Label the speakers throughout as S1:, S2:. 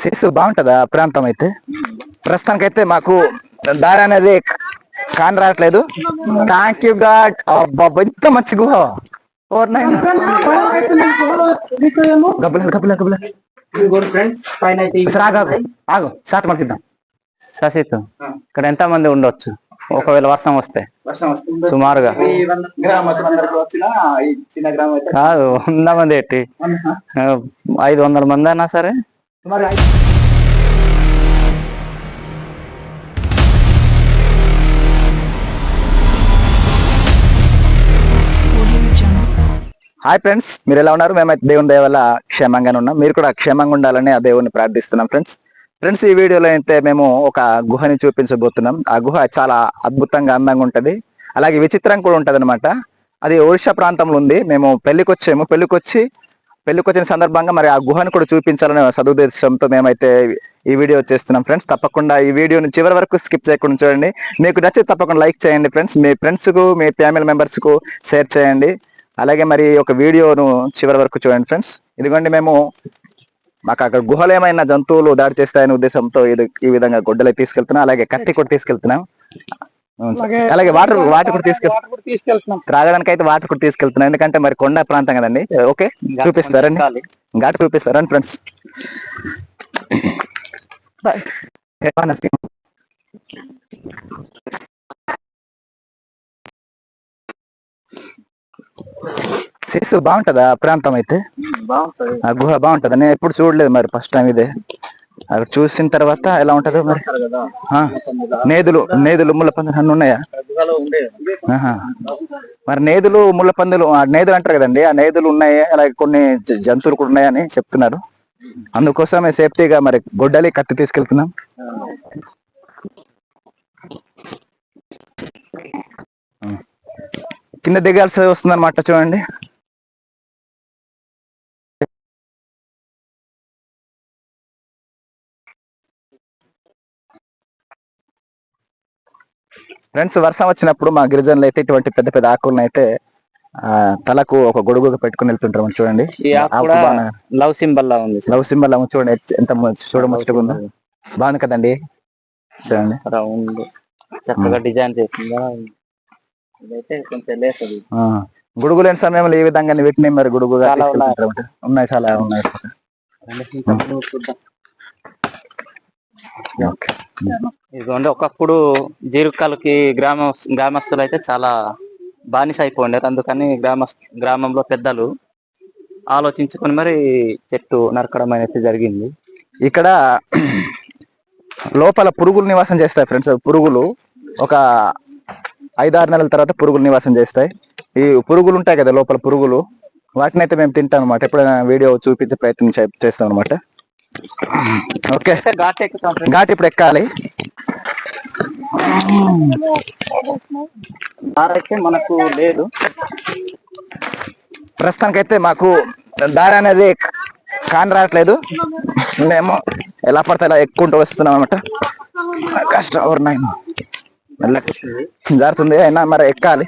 S1: శిశు బాగుంటుందా ప్రాంతం అయితే? ప్రస్తుతానికైతే మాకు దారి అనేది కాని రావట్లేదు. థ్యాంక్ యూ గాడ్ అబ్బా ఇంత మంచి గుహ. ఓ నైన్ గబ్బులు గబ్బులు గబ్బులు. ఆగు స్టార్ట్ మార్చిద్దాం సశీత్ ఇక్కడ ఎంత మంది ఉండొచ్చు? ఒకవేళ వర్షం వస్తే. సుమారుగా. కాదు వంద మంది ఎట్టి. ఐదు వందల మంది అయినా సరే. హాయ్ ఫ్రెండ్స్ మీరు ఎలా ఉన్నారు? మేమైతే దేవుని దయ వల్ల క్షేమంగానే ఉన్నాం. మీరు కూడా క్షేమంగా ఉండాలని ఆ దేవుని ప్రార్థిస్తున్నాం ఫ్రెండ్స్ ఫ్రెండ్స్ ఈ వీడియోలో అయితే మేము ఒక గుహని చూపించబోతున్నాం. ఆ గుహ చాలా అద్భుతంగా అందంగా ఉంటుంది. అలాగే విచిత్రం కూడా ఉంటుంది అనమాట అది ఒడిశా ప్రాంతంలో ఉంది. మేము పెళ్ళికి వచ్చాము పెళ్ళికి వచ్చి పెళ్ళికి వచ్చిన సందర్భంగా మరి ఆ గుహను కూడా చూపించాలనే సదుద్దేశంతో మేమైతే ఈ వీడియో చేస్తున్నాం ఫ్రెండ్స్. తప్పకుండా ఈ వీడియోని చివరి వరకు స్కిప్ చేయకుండా చూడండి. మీకు నచ్చితే తప్పకుండా లైక్ చేయండి ఫ్రెండ్స్. మీ ఫ్రెండ్స్కు మీ ఫ్యామిలీ మెంబర్స్కు షేర్ చేయండి. అలాగే మరి ఒక వీడియోను చివరి వరకు చూడండి ఫ్రెండ్స్. ఇదిగోండి మేము మాకు అక్కడ గుహలు ఏమైనా జంతువులు దాడి చేస్తాయనే ఉద్దేశంతో ఇది ఈ విధంగా గొడ్డలే తీసుకెళ్తున్నాం అలాగే కత్తి కూడా తీసుకెళ్తున్నాం. అలాగే వాటర్ వాటర్ కూడా
S2: తీసుకెళ్తున్నాం.
S1: త్రాగడానికి అయితే వాటర్ కూడా తీసుకెళ్తున్నాం. ఎందుకంటే మరి కొండ ప్రాంతం కదండి. ఓకే చూపిస్తారండి. ఘాట్ చూపిస్తారండి ఫ్రెండ్స్. సిస్ బాగుంటదా ప్రాంతం అయితే? ఆ గుహ బాగుంటది. నేను ఎప్పుడు చూడలేదు మరి ఫస్ట్ టైం ఇదే. అది చూసిన తర్వాత ఎలా ఉంటదో మరి. నేదులు నేదులు ముళ్ళ పందులు అన్ని ఉన్నాయా. మరి నేదులు ముళ్ళ పందులు ఆ నేదులు అంటారు కదండి ఆ నేదులు ఉన్నాయి అలాగే కొన్ని జంతువులు కూడా ఉన్నాయని చెప్తున్నారు. అందుకోసమే సేఫ్టీగా మరి గొడ్డలి కత్తి తీసుకెళ్తున్నాం. కింద దిగాల్సి వస్తుంది అనమాట చూడండి. ఫ్రెండ్స్ వర్షం వచ్చినప్పుడు మా గిరిజనులు అయితే ఇటువంటి పెద్ద పెద్ద ఆకులను అయితే తలకు ఒక గొడుగుగా పెట్టుకుని వెళ్తుంటారు చూడండి.
S2: లవ్ సింబల్ లా ఉంది
S1: లవ్ సింబల్ ఏమో చూడండి. ఎంత ము- చూడ ముచ్చటగా ఉందో. బాగుంది కదండి. చూడండి.
S2: రౌండ్. చక్కగా డిజైన్ చేసిందా.
S1: గొడుగు లేని సమయంలో ఈ విధంగా వీటిని మరి గొడుగుగా
S2: చాలా ఉన్నాయి.
S1: చాలా ఉన్నాయి.
S2: ఇదిగోండి ఒకప్పుడు జీరుకాలకి గ్రామ గ్రామస్తులు అయితే చాలా బానిస అయిపోయినారు అందుకని గ్రామ గ్రామంలో పెద్దలు ఆలోచించుకొని మరి చెట్టు నరకడం అనేది జరిగింది.
S1: ఇక్కడ లోపల పురుగులు నివాసం చేస్తాయి ఫ్రెండ్స్. పురుగులు ఒక ఐదారు నెలల తర్వాత పురుగులు నివాసం చేస్తాయి. ఈ పురుగులు ఉంటాయి కదా లోపల పురుగులు. వాటిని అయితే మేము తింటాం అనమాట ఎప్పుడైనా వీడియో చూపించే ప్రయత్నం చేస్తాం అనమాట ఓకే.
S2: ఘాట్
S1: ఇప్పుడు ఎక్కాలి.
S2: మనకు లేదు.
S1: ప్రస్తుతానికైతే మాకు దారి అనేది కాని రావట్లేదు. మేము ఎలా పడితే అలా ఎక్కుంటూ వస్తున్నాం అనమాట కష్టం ఎవరు జారుతుంది. అయినా మరి ఎక్కాలి.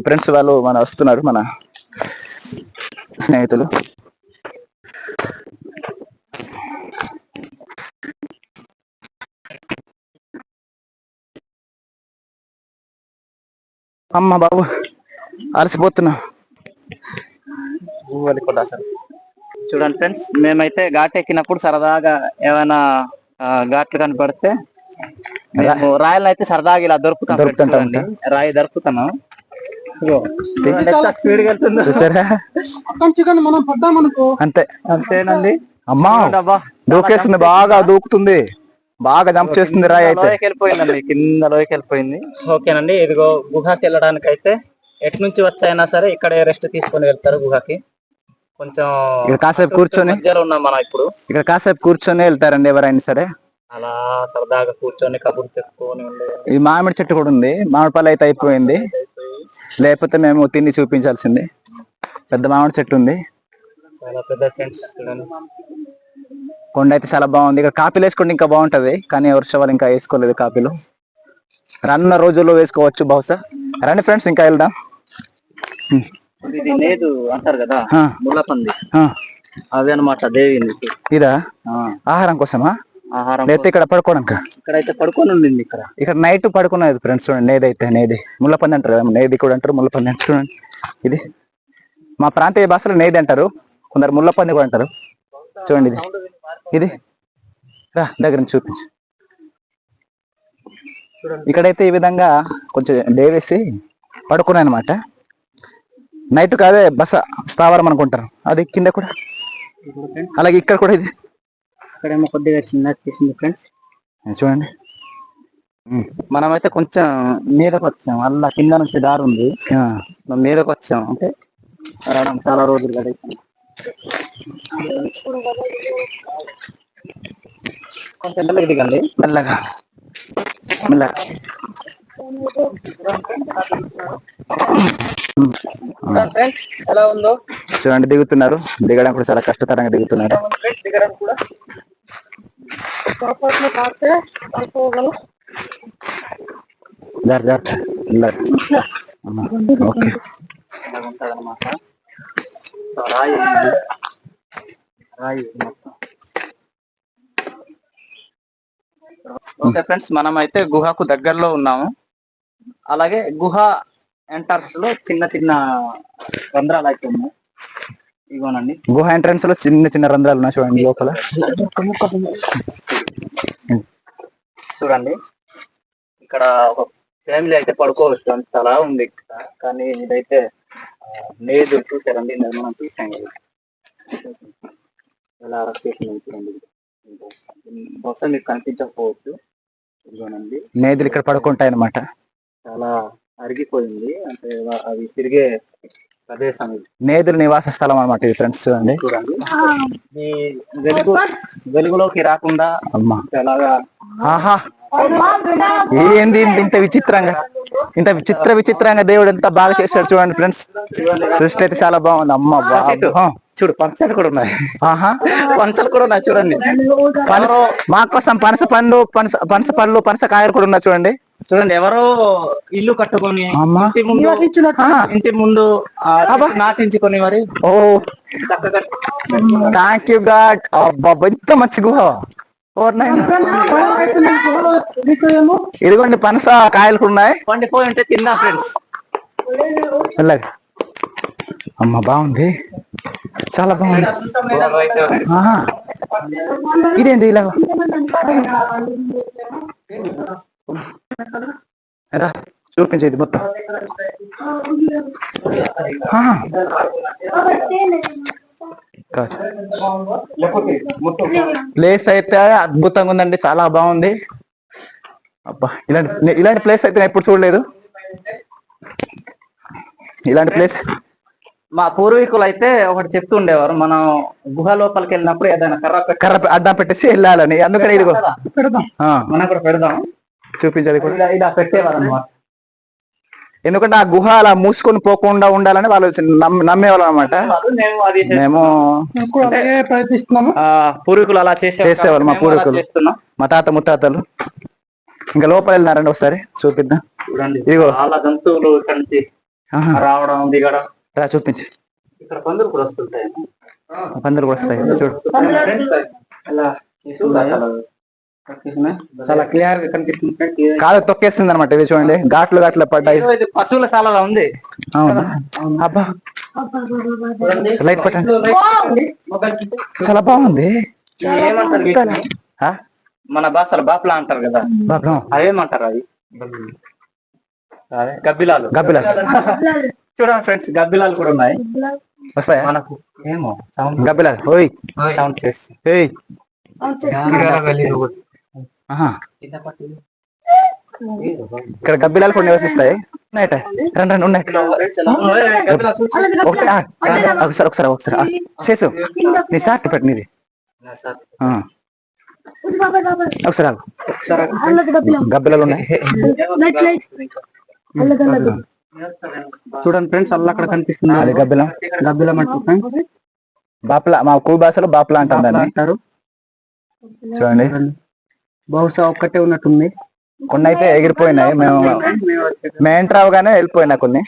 S1: ఫ్రెండ్స్ వాళ్ళు మన వస్తున్నారు మన స్నేహితులు. అమ్మ బాబు అలసిపోతున్నా.
S2: చూడండి ఫ్రెండ్స్ మేమైతే ఘాట్ ఎక్కినప్పుడు సరదాగా ఏమైనా ఘాట్లు కనపడితే రాయలను అయితే సరదాగా ఇలా దొరుకుతాం
S1: దొరుకుతుంటాం.
S2: రాయి దొరుకుతాను. స్పీడ్ వెళ్తుందో.
S1: చూసారా?
S2: మనం పడ్డామనుకో.
S1: అంతే.
S2: అంతేనండి.
S1: అమ్మా దూకేస్తుంది బాగా దూకుతుంది. బాగా జంప్ చేస్తుంది రాయి అయితే.
S2: వెళ్ళిపోయిందండి కింద లోయకి వెళ్ళిపోయింది. ఓకేనండి ఇదిగో గుహకి వెళ్ళడానికి అయితే ఎటు నుంచి వచ్చైనా సరే ఇక్కడే రెస్ట్ తీసుకొని వెళ్తారు గుహకి. కొంచెం
S1: ఇక్కడ కాసేపు కూర్చొని
S2: ఉన్నాం మనం ఇప్పుడు.
S1: ఇక్కడ కాసేపు కూర్చొని వెళ్తారండి ఎవరైనా సరే.
S2: అలా సరదాగా కూర్చొని కబుర్లు చెప్పుకొని
S1: ఈ మామిడి చెట్టు కూడా ఉంది. మామిడి పళ్ళు అయితే అయిపోయింది. లేకపోతే మేము తిని చూపించాల్సింది. పెద్ద మామిడి చెట్టు ఉంది.
S2: చాలా పెద్ద ఫ్రెండ్స్
S1: కొండ అయితే చాలా బాగుంది. ఇక్కడ కాపీలు వేసుకుంటే ఇంకా బాగుంటది. కానీ వర్ష వాళ్ళు ఇంకా వేసుకోలేదు కాపీలు. రన్న రోజుల్లో వేసుకోవచ్చు బహుశా. రండి ఫ్రెండ్స్ ఇంకా వెళ్దాం.
S2: లేదు అంటారు కదా
S1: ఆ.
S2: అవి అనమాట దేవి
S1: ఇదా? ఆహారం కోసమా?
S2: ఆహారం
S1: లేకపోతే ఇక్కడ పడుకోవడానికి
S2: ఇక్కడైతే పడుకొని ఉండింది ఇక్కడ.
S1: ఇక్కడ నైట్ పడుకున్నది ఫ్రెండ్స్ చూడండి నేది అయితే నేది. ముళ్ళపంది అంటారు కదా, నేది కూడా అంటారు ముళ్ళపంది అంటారు చూడండి. ఇది. మా ప్రాంతీయ భాషలో నేది అంటారు. కొందరు ముళ్ళపంది కూడా అంటారు. చూడండి ఇది. ఇది? రా దగ్గర నుంచి చూపించు. ఇక్కడైతే ఈ విధంగా కొంచెం డేవేసి పడుకున్నాయి అనమాట నైట్ కాదే బస స్థావరం అనుకుంటారు. అది కింద కూడా? అలాగే ఇక్కడ కూడా ఇది?
S2: ఇక్కడేమో కొద్దిగా చిన్న చేసింది ఫ్రెండ్స్.
S1: చూడండి.
S2: మనమైతే కొంచెం మీదకి వచ్చాం. అలా కింద నుంచి దారి ఉంది.
S1: ఆ.
S2: మనం మీదకి వచ్చాం. అంటే రావడం చాలా రోజులు కదా కొంచెం మెల్లగా. దిగండి
S1: మెల్లగా. మెల్లగా
S2: ఎలా ఉందో
S1: చూడండి దిగుతున్నారు. దిగడం కూడా చాలా కష్టతరంగా దిగుతున్నారు.
S2: దిగడం కూడా
S1: ఓకే.
S2: రాయి రాయి ఓకే ఫ్రెండ్స్ మనం అయితే గుహకు దగ్గరలో ఉన్నాము. అలాగే గుహ ఎంటర్స్లో చిన్న చిన్న రంధ్రాలు అయితే ఉన్నాయి ఇగోనండి
S1: గుహ ఎంట్రన్స్లో చిన్న చిన్న రంధ్రాలు ఉన్నాయి చూడండి లోపల.
S2: చూడండి. ఇక్కడ ఒక ఫ్యామిలీ అయితే పడుకోవచ్చు అంత చాలా ఉంది ఇక్కడ. కానీ ఇదైతే లేదు చూసారండి మనం చూసాం ఎలా అరెస్ట్ చేసింది చూడండి బహుశా మీకు కనిపించకపోవచ్చు. ఇదిగోనండి.
S1: నేదులు ఇక్కడ పడుకుంటాయి అనమాట
S2: చాలా అరిగిపోయింది. అంటే అవి తిరిగే ప్రదేశం ఇది.
S1: నేదుల నివాస స్థలం అనమాట ఇది ఫ్రెండ్స్ చూడండి.
S2: చూడండి. ఈ వెలుగు వెలుగులోకి రాకుండా
S1: అమ్మా.
S2: ఎలాగా
S1: ఆహా. ఏంది ఇంత- విచిత్రంగా? ఇంత విచిత్ర విచిత్రంగా దేవుడు ఎంత బాగా చేశాడు చూడండి ఫ్రెండ్స్. సృష్టి అయితే చాలా బాగుంది. అమ్మ బాబు.
S2: చూడు పంచలు కూడా ఉన్నాయి.
S1: ఆహా.
S2: పంచలు కూడా ఉన్నాయి చూడండి.
S1: పనస మా కోసం పనస పండు పనస పనస పళ్ళు పనస కాయలు కూడా ఉన్నాయి చూడండి.
S2: చూడండి ఎవరో ఇల్లు కట్టుకొని. ఇంటి ముందు. ఇంటి ముందు నాటించుకొని మరి
S1: ఓ. థ్యాంక్ యూ గాడ్ అబ్బా ఇంత మంచి గుహ. ఇదిగోండి పనస కాయలు కూడా ఉన్నాయి.
S2: పండిపోయి ఉంటే తిన్నా ఫ్రెండ్స్
S1: అమ్మ బాగుంది. చాలా బాగుంది. ఇదేంటి ఇలా? రా చూపించేది మొత్తం. ప్లేస్ అయితే అద్భుతంగా ఉందండి చాలా బాగుంది. అబ్బా ఇలాంటి ఇలాంటి ప్లేస్ అయితే నేను ఎప్పుడు చూడలేదు. ఇలాంటి ప్లేస్
S2: మా పూర్వీకులు అయితే ఒకటి చెప్తుండేవారు మనం గుహ లోపలికి వెళ్ళినప్పుడు ఏదైనా కర్ర
S1: కర్ర అడ్డం పెట్టేసి వెళ్ళాలని. అందుకని ఇదిగో.
S2: పెడదాం మనం కూడా పెడదాం.
S1: చూపించాలి కూడా.
S2: ఇలా పెట్టేవారు అనమాట
S1: ఎందుకంటే ఆ గుహ అలా మూసుకొని పోకుండా ఉండాలని వాళ్ళు నమ్మ- నమ్మేవాళ్ళు అనమాట
S2: మేము ప్రయత్నిస్తున్నాము. పూర్వీకులు అలా చేసే
S1: చేసేవాళ్ళు మా పూర్వీకులు. మా తాత ముత్తాతలు. ఇంకా లోపల వెళ్ళినారండి ఒకసారి చూపిద్దాం. ఇదిగో.
S2: చాలా జంతువులు ఇక్కడి నుంచి
S1: ఆహా,
S2: రావడం దిగడం.
S1: రా చూపించి.
S2: ఇక్కడ పందులు కూడా వస్తుంటాయి.
S1: పందులు కూడా వస్తాయి. చూడు.
S2: చాలా క్లియర్గా కనిపిస్తుంది.
S1: కాలు తొక్కేస్తుంది అనమాట ఇవి చూడండి ఘాట్లు ఘాట్లు పడ్డాయి.
S2: పశువుల శాలలా ఉంది.
S1: అవునా? అబ్బా. లైట్ పట్టండి చాలా బాగుంది?
S2: మన భాషలో బాప్లా అంటారు కదా.
S1: బాబు
S2: అవేమంటారు అవి అదే గబ్బిలాలు.
S1: గబ్బిలాలు.
S2: చూడండి ఫ్రెండ్స్ గబ్బిలాలు కూడా ఉన్నాయి.
S1: వస్తాయా?
S2: మనకు ఏమో సౌండ్
S1: గబ్బిలాలు ఓయ్.
S2: సౌండ్ చేసి.
S1: ఇక్కడ గబ్బిలాలు కూడా నివసిస్తాయి. ఉన్నాయట రండి రండి ఉన్నాయి. ఒకసారి ఒకసారి ఒకసారి. చేసు. నీ సాట్ పెట్టు నీది. ఒకసారి. గబ్బిలాలు. ఉన్నాయి.
S2: చూడండి ఫ్రెండ్స్ అల్ల అక్కడ కనిపిస్తుంది.
S1: అది గబ్బిలం.
S2: గబ్బిలం అంటే
S1: బాప్లా మా కూ భాషలో బాప్లా అంటాం దాన్ని.
S2: అంటారు.
S1: చూడండి.
S2: బహుశా ఒక్కటే ఉన్నట్టుంది.
S1: కొన్ని అయితే ఎగిరిపోయినాయి. మేము మేము ఎంటర్ అవగానే వెళ్ళిపోయినా కొన్ని.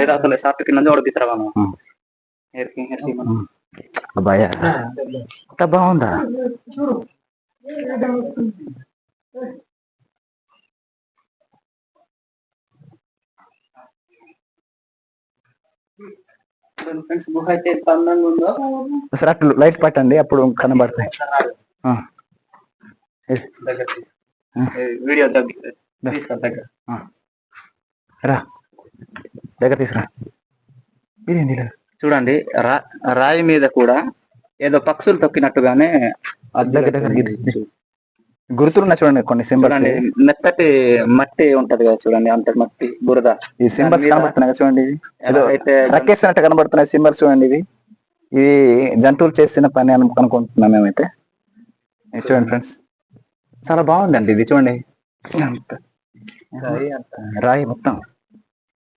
S2: ఏదో అసలు షాప్ కింద ఓడిపిస్తారా మనం
S1: ఆ.
S2: ఎరికి ఎరికి మనం.
S1: అబ్బాయా అంత బాగుందా
S2: ఫ్రెండ్స్ గుహ అయితే ఎంత అందంగా ఉందో.
S1: సరే అట్లు లైట్ పట్టండి అప్పుడు కనబడతాయి.
S2: వీడియో దగ్గర.
S1: రా. దగ్గర తీసుకురా?
S2: చూడండి రా రాయి మీద కూడా ఏదో పక్షులు తొక్కినట్టుగానే
S1: దగ్గర దగ్గర. గుర్తులున్నా చూడండి కొన్ని సింబల్స్.
S2: చూడండి మెత్తటి మట్టి ఉంటది కదా చూడండి అంత మట్టి బురద.
S1: ఈ సింబల్స్ కనబడుతున్నాయి కదా చూడండి ఏదో
S2: అయితే
S1: రక్కేసినట్టు కనబడుతున్నాయి సింబల్స్ చూడండి ఇవి. ఇవి జంతువులు చేసిన పని అను అనుకుంటున్నాం మేమైతే. చూడండి ఫ్రెండ్స్. చాలా బాగుందండి ఇది చూడండి.
S2: రాయి
S1: మొత్తం.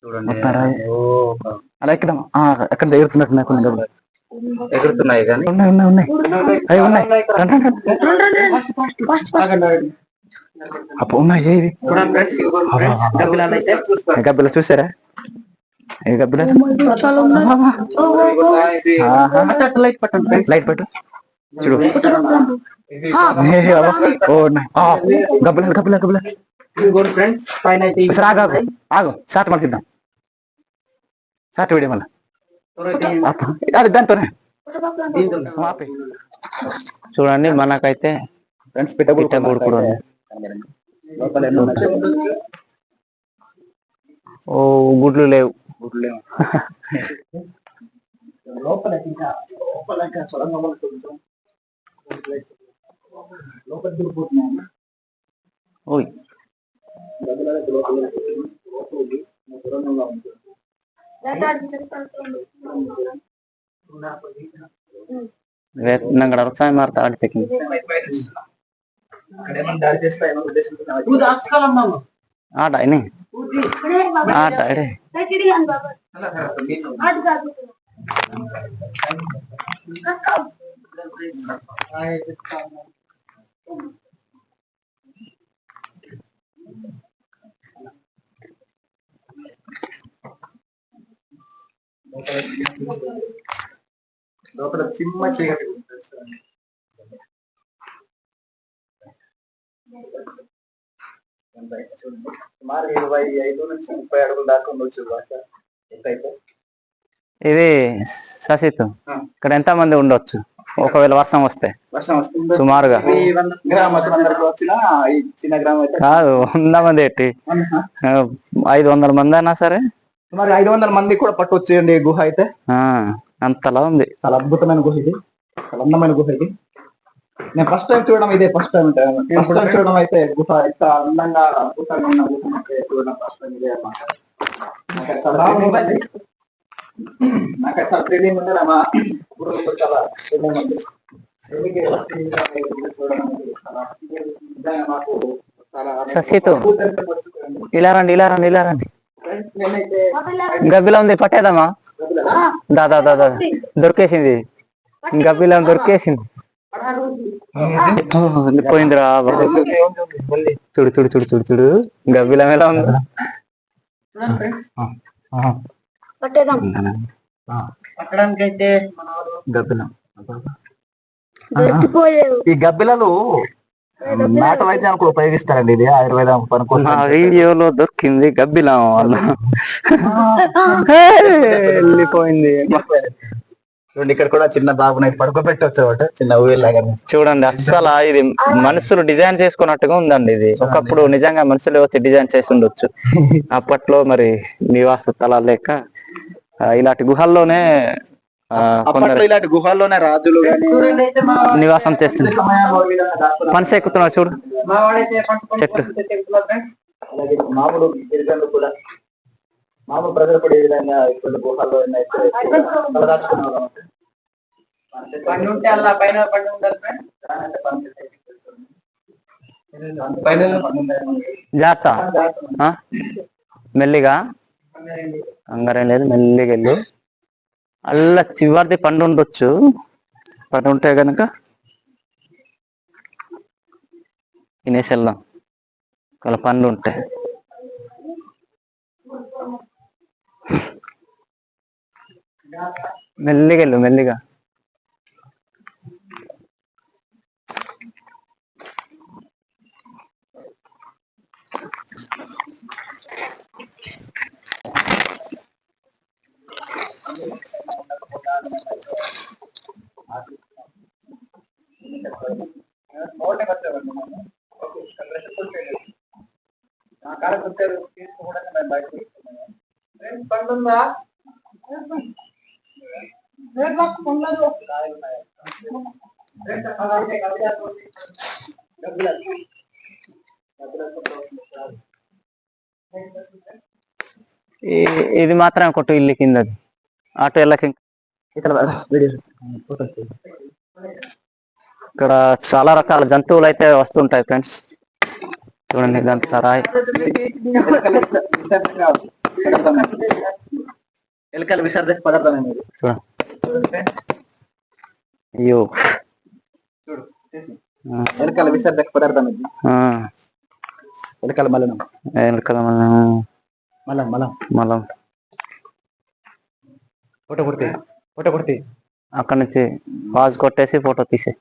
S2: చూడండి.
S1: మొత్తం రాయి. అలా ఎక్కడ? ఎక్కడ ఎగురుతున్నట్టున్నాయి కొన్ని గబ్బలు.
S2: ఎగురుతున్నాయి కానీ.
S1: ఉన్నాయి ఉన్నాయి ఉన్నాయి. అవి గబ్బిల చూసారా? ఏ గబ్బిల.
S2: లైట్ ఫ్రెండ్స్
S1: లైట్ పెట్టు. చూడు. ఓ గబ్బిల గబ్బిల గబ్బిల. ఆగు సాట్ మళ్ళీ తీద్దాం సాట్ వీడియో మళ్ళీ. అది దాంతోనే.
S2: చూడండి మనకైతే
S1: ఫ్రెండ్స్
S2: పిట్టగోడు కూడా ఉంది. ఓ గుడ్లు లేవు.
S1: గుడ్లు లేవు. లోపల.
S2: ఓయ్. ನಂಗಡ ವ್ಯವಸಾಯ ಮಾಡ್ತಾ
S1: ಆಡ್ತಕ್ಕಿ
S2: ಆಟ ಏನೇ ಆಟ ಇಡೇ
S1: లోపల చిమ్మ. సుమారు ఇరవై ఐదు నుంచి ముప్పై అడుగుల దాకా ఉండొచ్చు భాష ఎంతైతే?
S2: ఇది ససిత్.
S1: ఆ.
S2: ఇక్కడ ఎంత మంది ఉండొచ్చు? ఒకవేళ వర్షం వస్తే. సుమారుగా. కాదు వంద మంది ఎట్టి. ఐదు వందల మంది అయినా సరే.
S1: సుమారు ఐదు వందల మంది కూడా పట్టొచ్చేయండి గుహ అయితే.
S2: ఆ, అంతలా ఉంది.
S1: చాలా అద్భుతమైన గుహ ఇది. చాలా అందమైన గుహ ఇది. నేను ఫస్ట్ టైం చూడడం ఇదే ఫస్ట్ టైం ఫస్ట్ టైం చూడడం అయితే గుహ ఎంత అందంగా అద్భుతంగా ఉన్న గుహ చూడడం ఫస్ట్ టైం ఇదే అన్నమాట. నాకు అది చాలా thrilling ఉంది. చాలా ఉంది ఎందుకు ఇలా చూడడం చాలా
S2: రండి ఇలా రండి ఇలా రండి. గబ్బిలా ఉంది పట్టేద్దామా? దా దా దా దా. దొరికేసింది. గబ్బిలా దొరికేసింది. పోయిందిరా. చూడు చూడు చూడు చూడు చూడు. గబ్బిలం ఎలా ఉంది.
S1: గబ్బిలం. ఈ గబ్బిలలు నాటు వైద్యానికి ఉపయోగిస్తారండి ఇది ఆయుర్వేదం
S2: నా
S1: పనికొస్తుంది
S2: వీడియోలో దొరికింది గబ్బిలం వల్ల వెళ్ళిపోయింది.
S1: చూడండి ఇక్కడ కూడా చిన్న బాబుని పడుకోబెట్టవచ్చు ఒకటి చిన్న ఊయలాగా
S2: చూడండి అస్సలు ఇది మనుషులు డిజైన్ చేసుకున్నట్టుగా ఉందండి ఇది. ఒకప్పుడు నిజంగా మనుషులు వచ్చి డిజైన్ చేసి ఉండొచ్చు. అప్పట్లో మరి నివాస స్థలాలు లేక ఇలాంటి గుహల్లోనే
S1: అప్పట్లో
S2: కొందరు
S1: ఇలాంటి గుహల్లోనే రాజులు గాని
S2: నివాసం
S1: దాక్కున్నారు.
S2: పనిసి ఎక్కుతున్నారు చూడు చెట్టు
S1: అలాగే మామూలు గిరిజనులు కూడా మామూలు ప్రజలు కూడా ఈ విధంగా ఇక్కడ గుహల్లో.
S3: పండు ఉంటే అలా పైన పండు
S1: ఉందని.
S2: జాగ్రత్త? మెల్లిగా అంగారేం లేదు మెల్లిగా వెళ్ళు అల్ల చివరిది పండు ఉండొచ్చు. పండు ఉంటే గనుక తినేసి వెళ్దాం ఒకవేళ పండ్లు ఉంటాయి మెల్లిగా వెళ్ళు మెల్లిగా.
S3: పండుందా? ఉండదు
S2: ఈ- ఇది మాత్రం కొట్టు ఇల్లు కింద ఆటో వెళ్ళకి
S1: ఇక్కడ
S2: ఇక్కడ చాలా రకాల జంతువులు అయితే వస్తుంటాయి ఫ్రెండ్స్. చూడండి ఇదంతా రాయి
S1: ఎలుకల విసర్జక పదార్థం అనేది
S2: చూడండి అయ్యో ఆ,
S1: ఎలుకల విసర్జక పదార్థం ఇది ఎలుకల మలనం
S2: వెనకాల మనం
S1: మలం మలం
S2: మళ్ళా
S1: ఫోటో కొడితే ఫోటో కొడితే
S2: అక్కడ నుంచి వాజ్ కొట్టేసి ఫోటో తీసే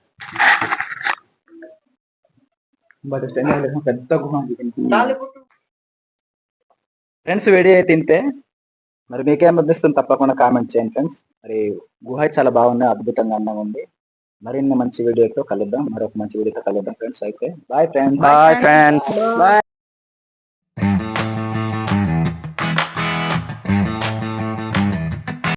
S1: బట్ పెద్ద గుహ ఫ్రెండ్స్ వీడియో అయితే తింటే మరి మీకేం అనిపిస్తుంది? తప్పకుండా కామెంట్ చేయండి ఫ్రెండ్స్ మరి గుహ చాలా బాగుంది అద్భుతంగా అందంగా ఉంది. మరిన్ని మంచి వీడియోతో కలుద్దాం. మరొక మంచి వీడియోతో కలుద్దాం ఫ్రెండ్స్ అయితే bye friends
S2: bye friends
S1: bye